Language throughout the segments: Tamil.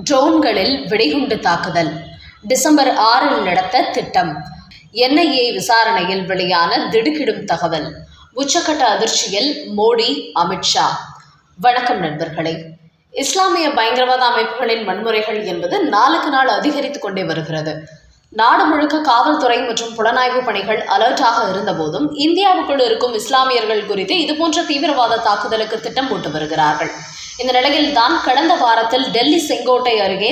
ட்ரோன்களில் வெடிகுண்டு தாக்குதல். டிசம்பர் ஆறில் நடத்த திட்டம். என்ஐஏ விசாரணையில் வெளியான திடுக்கிடும் தகவல். உச்சக்கட்ட அதிர்ச்சியில் மோடி அமித்ஷா வணக்கம் நண்பர்களே. இஸ்லாமிய பயங்கரவாத அமைப்புகளின் வன்முறைகள் என்பது நாளுக்கு நாள் அதிகரித்துக் கொண்டே வருகிறது. நாடு முழுக்க காவல்துறை மற்றும் புலனாய்வு பணிகள் அலர்ட்டாக இருந்தபோதும் இந்தியாவுக்குள் இருக்கும் இஸ்லாமியர்கள் குறித்து இதுபோன்ற தீவிரவாத தாக்குதலுக்கு திட்டம் போட்டு வருகிறார்கள். இந்த நிலையில் தான் கடந்த வாரத்தில் டெல்லி செங்கோட்டை அருகே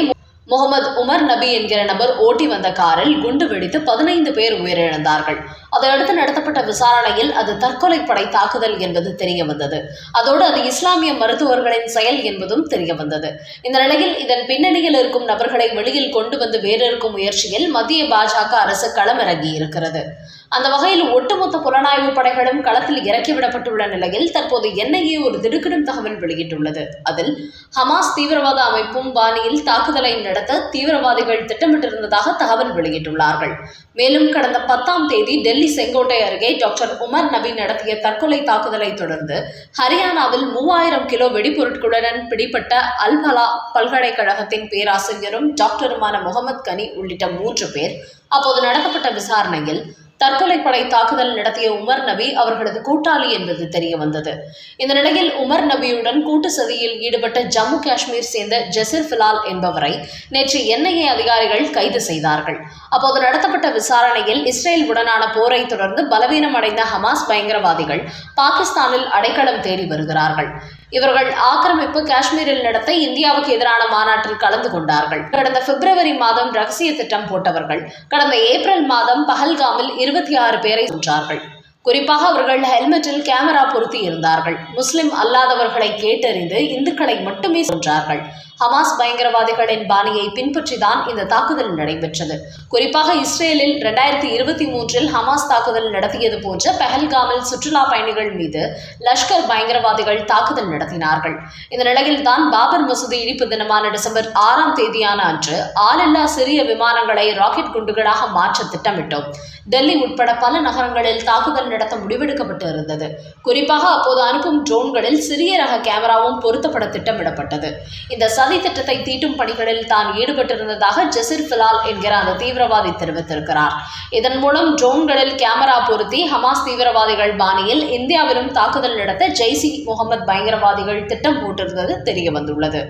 முகமது உமர் நபி என்கிற நபர் ஓட்டி வந்த காரில் குண்டு வெடித்து பதினைந்து பேர் உயிரிழந்தார்கள். அதையடுத்து நடத்தப்பட்ட விசாரணையில் அது தற்கொலை படை தாக்குதல் என்பது தெரிய வந்தது. அதோடு அது இஸ்லாமிய மருத்துவர்களின் செயல் என்பதும் தெரிய வந்தது. இந்த நிலையில் இதன் பின்னணியில் இருக்கும் நபர்களை வெளியில் கொண்டு வந்து வேறிருக்கும் முயற்சியில் மத்திய பாஜக அரசு களமிறங்கி இருக்கிறது அந்த வகையில் ஒட்டுமொத்த புலனாய்வு படைகளும் களத்தில் இறக்கிவிடப்பட்டுள்ள நிலையில் தற்போது என்ஐஏ ஒரு திடுக்கிடும் தகவல் வெளியிட்டுள்ளது. அதில் ஹமாஸ் தீவிரவாத அமைப்பும் பாணியில் தாக்குதலை நடத்த தீவிரவாதிகள் திட்டமிட்டிருந்ததாக தகவல் வெளியிட்டுள்ளார்கள். மேலும் கடந்த பத்தாம் தேதி டெல்லி செங்கோட்டை அருகே டாக்டர் உமர் நபி நடத்திய தற்கொலை தாக்குதலை தொடர்ந்து ஹரியானாவில் மூவாயிரம் கிலோ வெடிபொருட்களுடன் பிடிப்பட்ட அல்பலா பல்கலைக்கழகத்தின் பேராசிரியரும் டாக்டருமான முகமது கனி உள்ளிட்ட மூன்று பேர் அப்போது நடத்தப்பட்ட விசாரணையில் தற்கொலைப்படை தாக்குதல் நடத்திய உமர் நபி அவர்களது கூட்டாளி என்பது தெரிய வந்தது. இந்த நிலையில் உமர் நபியுடன் கூட்டு சதியில் ஈடுபட்ட ஜம்மு காஷ்மீர் சேர்ந்த ஜசிர் பிலால் என்பவரை நேற்று என்ஐஏ அதிகாரிகள் கைது செய்தார்கள். அப்போது நடத்தப்பட்ட விசாரணையில் இஸ்ரேல் உடனான போரை தொடர்ந்து பலவீனம் அடைந்த ஹமாஸ் பயங்கரவாதிகள் பாகிஸ்தானில் அடைக்கலம் தேடி வருகிறார்கள். இவர்கள் ஆக்கிரமிப்பு காஷ்மீரில் நடத்த இந்தியாவுக்கு எதிரான மாநாட்டில் கலந்து கொண்டார்கள். கடந்த பிப்ரவரி மாதம் ரகசிய திட்டம் போட்டவர்கள் கடந்த ஏப்ரல் மாதம் பஹல்காமில் இருபத்தி ஆறு பேரை கொன்றார்கள். குறிப்பாக அவர்கள் ஹெல்மெட்டில் கேமரா பொருத்தி இருந்தார்கள். முஸ்லிம் அல்லாதவர்களை கேட்டறிந்து இந்துக்களை மட்டுமே சென்றார்கள் ஹமாஸ் பயங்கரவாதிகளின் பாணியை பின்பற்றிதான் இந்த தாக்குதல் நடைபெற்றது. குறிப்பாக இஸ்ரேலில் இரண்டாயிரத்தி இருபத்தி மூன்றில் ஹமாஸ் தாக்குதல் நடத்தியது போன்ற பெஹல்காமில் சுற்றுலா பயணிகள் மீது லஷ்கர் பயங்கரவாதிகள் தாக்குதல் நடத்தினார்கள். இந்த நிலையில் தான் பாபர் மசூதி இடிப்பு தினமான டிசம்பர் ஆறாம் தேதியான அன்று ஆளில்லா சிறிய விமானங்களை ராக்கெட் குண்டுகளாக மாற்ற திட்டமிட்டோம். டெல்லி உட்பட பல நகரங்களில் தாக்குதல் நடத்த முடிவெடுக்கப்பட்டு இருந்தது. குறிப்பாக அப்போது அனுப்பும் ட்ரோன்களில் சிறிய ரக கேமராவும் பொருத்தப்பட திட்டமிடப்பட்டது. இந்த சதி திட்டத்தை தீட்டும் பணிகளில் தான் ஈடுபட்டிருந்ததாக ஜசிர் பிலால் என்கிற அந்த தீவிரவாதி தெரிவித்திருக்கிறார். இதன் மூலம் ட்ரோன்களில் கேமரா பொருத்தி ஹமாஸ் தீவிரவாதிகள் பாணியில் இந்தியாவிலும் தாக்குதல் நடத்த ஜெய்சி முகமது பயங்கரவாதிகள் திட்டம் போட்டிருந்தது தெரிய வந்துள்ளது.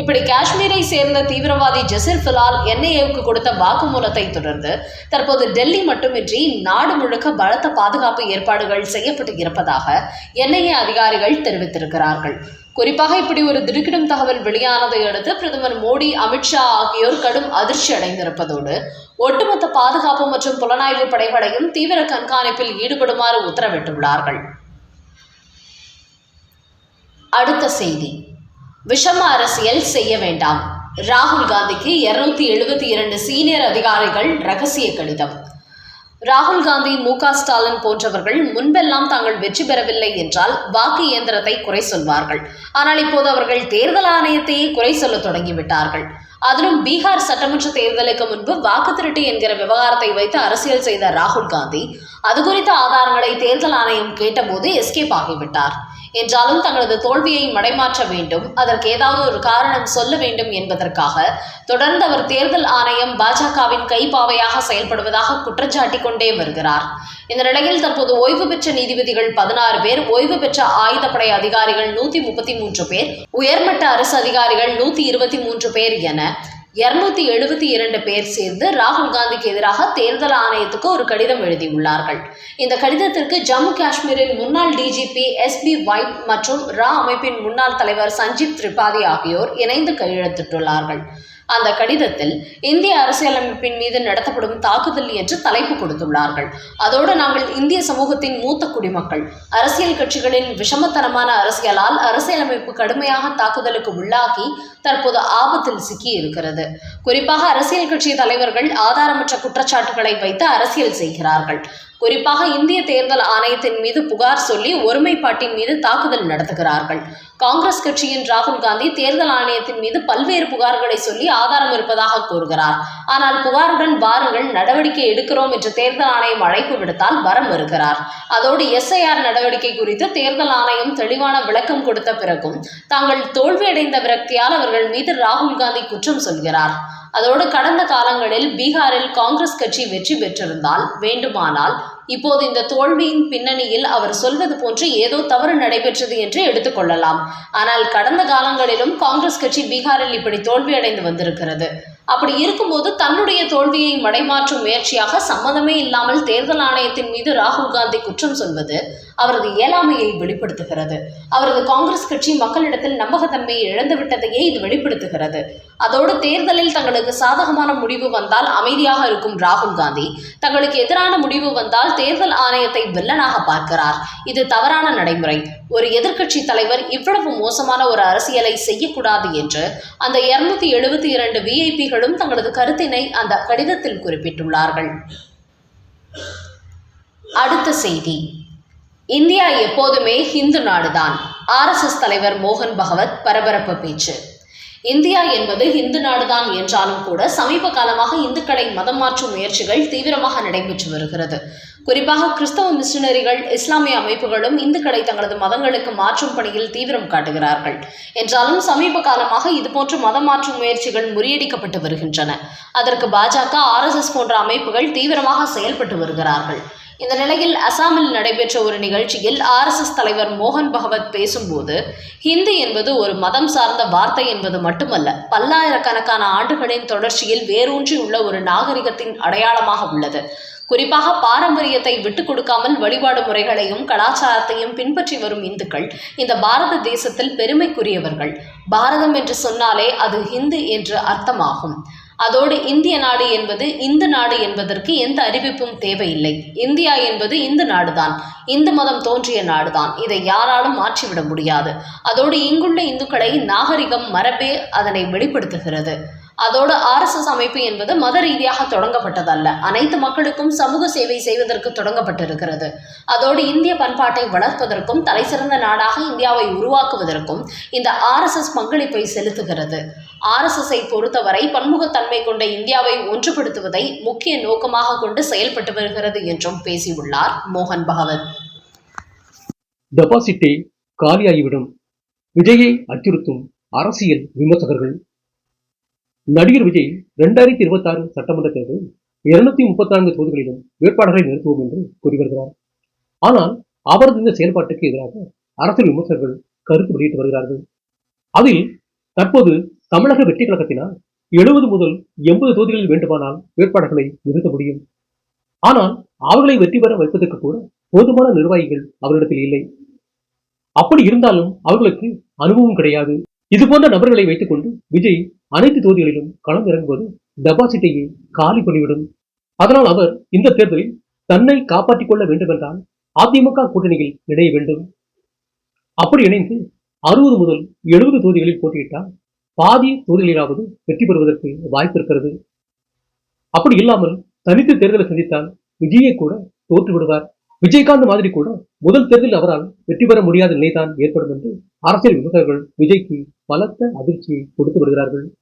இப்படி காஷ்மீரை சேர்ந்த தீவிரவாதி ஜசிர் பிலால் என்ஐஏவுக்கு கொடுத்த வாக்குமூலத்தை தொடர்ந்து தற்போது டெல்லி மட்டுமின்றி நாடு முழுக்க பலத்த பாதுகாப்பு ஏற்பாடுகள் செய்யப்பட்டு இருப்பதாக என்ஐஏ அதிகாரிகள் தெரிவித்திருக்கிறார்கள். குறிப்பாக இப்படி ஒரு திடுக்கிடும் தகவல் வெளியானதை அடுத்து பிரதமர் மோடி அமித்ஷா ஆகியோர் கடும் அதிர்ச்சி அடைந்திருப்பதோடு ஒட்டுமொத்த பாதுகாப்பு மற்றும் புலனாய்வு படைகளையும் தீவிர கண்காணிப்பில் ஈடுபடுமாறு உத்தரவிட்டுள்ளார்கள். அடுத்த செய்தி. விஷம அரசியல் செய்ய வேண்டாம். ராகுல் காந்திக்கு இருநூத்தி எழுபத்தி இரண்டு சீனியர் அதிகாரிகள் ரகசிய கடிதம். ராகுல் காந்தி மு ஸ்டாலின் போன்றவர்கள் முன்பெல்லாம் தாங்கள் வெற்றி பெறவில்லை என்றால் வாக்கு இயந்திரத்தை குறை சொல்வார்கள். ஆனால் இப்போது அவர்கள் தேர்தல் ஆணையத்தையே குறை சொல்ல தொடங்கிவிட்டார்கள். அதிலும் பீகார் சட்டமன்ற தேர்தலுக்கு முன்பு வாக்கு திருட்டு என்கிற விவகாரத்தை வைத்து அரசியல் செய்த ராகுல் காந்தி அது குறித்த ஆதாரங்களை தேர்தல் ஆணையம் கேட்டபோது எஸ்கேப் ஆகிவிட்டார். என்றாலும் தங்களது தோல்வியை மடைமாற்ற வேண்டும். அதற்கு ஏதாவது ஒரு காரணம் சொல்ல வேண்டும் என்பதற்காக தொடர்ந்து அவர் தேர்தல் ஆணையம் பாஜகவின் கைப்பாவையாக செயல்படுவதாக குற்றச்சாட்டி கொண்டே வருகிறார். இந்த நிலையில் தற்போது ஓய்வு பெற்ற நீதிபதிகள் பதினாறு பேர் ஓய்வு பெற்ற ஆயுதப்படை அதிகாரிகள் நூத்தி முப்பத்தி மூன்று பேர் உயர்மட்ட அரசு அதிகாரிகள் நூத்தி இருபத்தி மூன்று பேர் என இருநூத்தி எழுபத்தி இரண்டு பேர் சேர்ந்து ராகுல் காந்திக்கு எதிராக தேர்தல் ஆணையத்துக்கு ஒரு கடிதம் எழுதியுள்ளார்கள். இந்த கடிதத்திற்கு ஜம்மு காஷ்மீரின் முன்னாள் டிஜிபி எஸ் பி வைட் மற்றும் ரா அமைப்பின் முன்னாள் தலைவர் சஞ்சீப் திரிபாதி ஆகியோர் இணைந்து கையெழுத்திட்டுள்ளார்கள். அந்த கடிதத்தில் இந்திய அரசியலமைப்பின் மீது நடத்தப்படும் தாக்குதல் என்று தலைப்பு கொடுத்துள்ளார்கள். அதோடு நாங்கள் இந்திய சமூகத்தின் மூத்த குடிமக்கள். அரசியல் கட்சிகளின் விஷமத்தனமான அரசியலால் அரசியலமைப்பு கடுமையாக தாக்குதலுக்கு உள்ளாகி தற்போது ஆபத்தில் சிக்கி இருக்கிறது குறிப்பாக அரசியல் கட்சி தலைவர்கள் ஆதாரமற்ற குற்றச்சாட்டுகளை வைத்து அரசியல் செய்கிறார்கள். குறிப்பாக இந்திய தேர்தல் ஆணையத்தின் மீது புகார் சொல்லி ஒருமைப்பாட்டின் மீது தாக்குதல் நடத்துகிறார்கள். காங்கிரஸ் கட்சியின் ராகுல் காந்தி தேர்தல் ஆணையத்தின் மீது பல்வேறு புகார்களை சொல்லி ஆதாரம் இருப்பதாக கூறுகிறார். ஆனால் புகாருடன் வாருங்கள் நடவடிக்கை எடுக்கிறோம் என்று தேர்தல் ஆணையம் அழைப்பு விடுத்தால் வர மறுக்கிறார். அதோடு எஸ்ஐஆர் நடவடிக்கை குறித்து தேர்தல் ஆணையம் தெளிவான விளக்கம் கொடுத்த பிறகும் தாங்கள் தோல்வியடைந்த விரக்தியால் அவர்கள் மீது ராகுல் காந்தி குற்றம் சொல்கிறார். அதோடு கடந்த காலங்களில் பீகாரில் காங்கிரஸ் கட்சி வெற்றி பெற்றிருந்தால் வேண்டுமானால் இப்போது இந்த தோல்வியின் பின்னணியில் அவர் சொல்வது போன்று ஏதோ தவறு நடைபெற்றது என்று எடுத்துக்கொள்ளலாம் ஆனால் கடந்த காலங்களிலும் காங்கிரஸ் கட்சி பீகாரில் இப்படி தோல்வியடைந்து வந்திருக்கிறது. அப்படி இருக்கும்போது தன்னுடைய தோல்வியை மடைமாற்றும் முயற்சியாக சம்மதமே இல்லாமல் தேர்தல் ஆணையத்தின் மீது ராகுல் காந்தி குற்றம் சொல்வது அவரது இயலாமையை வெளிப்படுத்துகிறது. அவரது காங்கிரஸ் கட்சி மக்களிடத்தில் நம்பகத்தன்மையை இழந்துவிட்டதையே இது வெளிப்படுத்துகிறது. அதோடு தேர்தலில் தங்களுக்கு சாதகமான முடிவு வந்தால் அமைதியாக இருக்கும் ராகுல் காந்தி. தங்களுக்கு எதிரான முடிவு வந்தால் தேர்தல் ஆணையத்தை வில்லனாக பார்க்கிறார். இது தவறான நடைமுறை. ஒரு எதிர்க்கட்சி தலைவர் இவ்வளவு மோசமான ஒரு அரசியலை செய்யக்கூடாது என்று அந்த இருநூத்தி எழுபத்தி இரண்டு விஐபிகளும் தங்களது கருத்தினை அந்த கடிதத்தில் குறிப்பிட்டுள்ளார்கள். அடுத்த செய்தி. இந்தியா எப்போதுமே ஹிந்து நாடுதான். ஆர்எஸ்எஸ் தலைவர் மோகன் பகவத் பரபரப்பு பேச்சு. இந்தியா என்பது இந்து நாடுதான் என்றாலும் கூட சமீப காலமாக இந்துக்களை மதம் மாற்றும் முயற்சிகள் தீவிரமாக நடைபெற்று வருகிறது. குறிப்பாக கிறிஸ்தவ மிஷினரிகள் இஸ்லாமிய அமைப்புகளும் இந்துக்களை தங்களது மதங்களுக்கு மாற்றும் பணியில் தீவிரம் காட்டுகிறார்கள். என்றாலும் சமீப காலமாக இதுபோன்ற மதம் மாற்றும் முயற்சிகள் முறியடிக்கப்பட்டு வருகின்றன. அதற்கு பாஜக ஆர்எஸ்எஸ் போன்ற அமைப்புகள் தீவிரமாக செயல்பட்டு வருகிறார்கள். இந்த நிலையில் அசாமில் நடைபெற்ற ஒரு நிகழ்ச்சியில் ஆர்எஸ்எஸ் தலைவர் மோகன் பகவத் பேசும்போது ஹிந்தி என்பது ஒரு மதம் சார்ந்த வார்த்தை என்பது மட்டுமல்ல பல்லாயிரக்கணக்கான ஆண்டுகளின் தொடர்ச்சியில் வேரூன்றி உள்ள ஒரு நாகரிகத்தின் அடையாளமாக உள்ளது. குறிப்பாக பாரம்பரியத்தை விட்டுக் கொடுக்காமல் வழிபாடு முறைகளையும் கலாச்சாரத்தையும் பின்பற்றி வரும் இந்துக்கள் இந்த பாரத தேசத்தில் பெருமைக்குரியவர்கள். பாரதம் என்று சொன்னாலே அது ஹிந்து என்று அர்த்தமாகும். அதோடு இந்திய நாடு என்பது இந்து நாடு என்பதற்கு எந்த அறிவிப்பும் தேவையில்லை. இந்தியா என்பது இந்து நாடுதான். இந்து மதம் தோன்றிய நாடுதான். இதை யாராலும் மாற்றிவிட முடியாது. அதோடு இங்குள்ள இந்துக்களை நாகரிகம் மரபே அதனை வெளிப்படுத்துகிறது. அதோடு ஆர்எஸ்எஸ் அமைப்பு என்பது மத ரீதியாக தொடங்கப்பட்டதல்ல. அனைத்து மக்களுக்கும் சமூக சேவை செய்வதற்கு தொடங்கப்பட்டிருக்கிறது. அதோடு இந்திய பண்பாட்டை வளர்ப்பதற்கும் தலைசிறந்த நாடாக இந்தியாவை உருவாக்குவதற்கும் இந்த ஆர்எஸ்எஸ் பங்களிப்பை செலுத்துகிறது. ஆர்எஸ்எஸ்ஐ பொறுத்தவரை பன்முகத்தன்மை கொண்ட இந்தியாவை ஒன்றுபடுத்துவதை முக்கிய நோக்கமாக கொண்டு செயல்பட்டு வருகிறது என்றும் பேசியுள்ளார் மோகன் பகவத். டெபாசிட்டே காலியாகிவிடும். விஜயை அச்சுறுத்தும் அரசியல் விமர்சகர்கள் நடிகர் விஜய் இரண்டாயிரத்தி இருபத்தி ஆறு சட்டமன்ற தேர்தலில் இருநூத்தி முப்பத்தி நான்கு தொகுதிகளிலும் வேட்பாளர்களை நிறுத்துவோம் என்று கூறி வருகிறார். ஆனால் அவரது இந்த செயல்பாட்டுக்கு எதிராக அரசியல் விமர்சகர்கள் கருத்து வெளியிட்டு வருகிறார்கள். அதில் தற்போது தமிழக வெற்றி கழகத்தினால் எழுபது முதல் எண்பது தொகுதிகளில் வேண்டுமானால் வேட்பாளர்களை நிறுத்த முடியும். ஆனால் அவர்களை வெற்றி பெற வைப்பதற்கு கூட போதுமான நிர்வாகிகள் அவரிடத்தில் இல்லை. அப்படி இருந்தாலும் அவர்களுக்கு அனுபவம் கிடையாது. இது போன்ற நபர்களை வைத்துக்கொண்டு விஜய் அனைத்து தொகுதிகளிலும் களம் இறங்குவது டெபாசிட்டையே காலி பண்ணிவிடும். அதனால் அவர் இந்த தேர்தலில் தன்னை காப்பாற்றிக் கொள்ள வேண்டும் என்றால் அதிமுக கூட்டணியில் இணைய வேண்டும். அப்படி இணைந்து அறுபது முதல் எழுபது தொகுதிகளில் போட்டியிட்டால் பாதி தொகுதிகளிலாவது வெற்றி பெறுவதற்கு வாய்ப்பு இருக்கிறது. அப்படி இல்லாமல் தனித்து தேர்தலை சந்தித்தால் விஜயை கூட தோற்று விடுவார் விஜயகாந்த் மாதிரி கூட முதல் தேர்தலில் அவரால் வெற்றி பெற முடியாத நிலைதான் ஏற்படும் என்று அரசியல் விமர்சகர்கள் விஜய்க்கு பலத்த அதிர்ச்சியை கொடுத்து வருகிறார்கள்.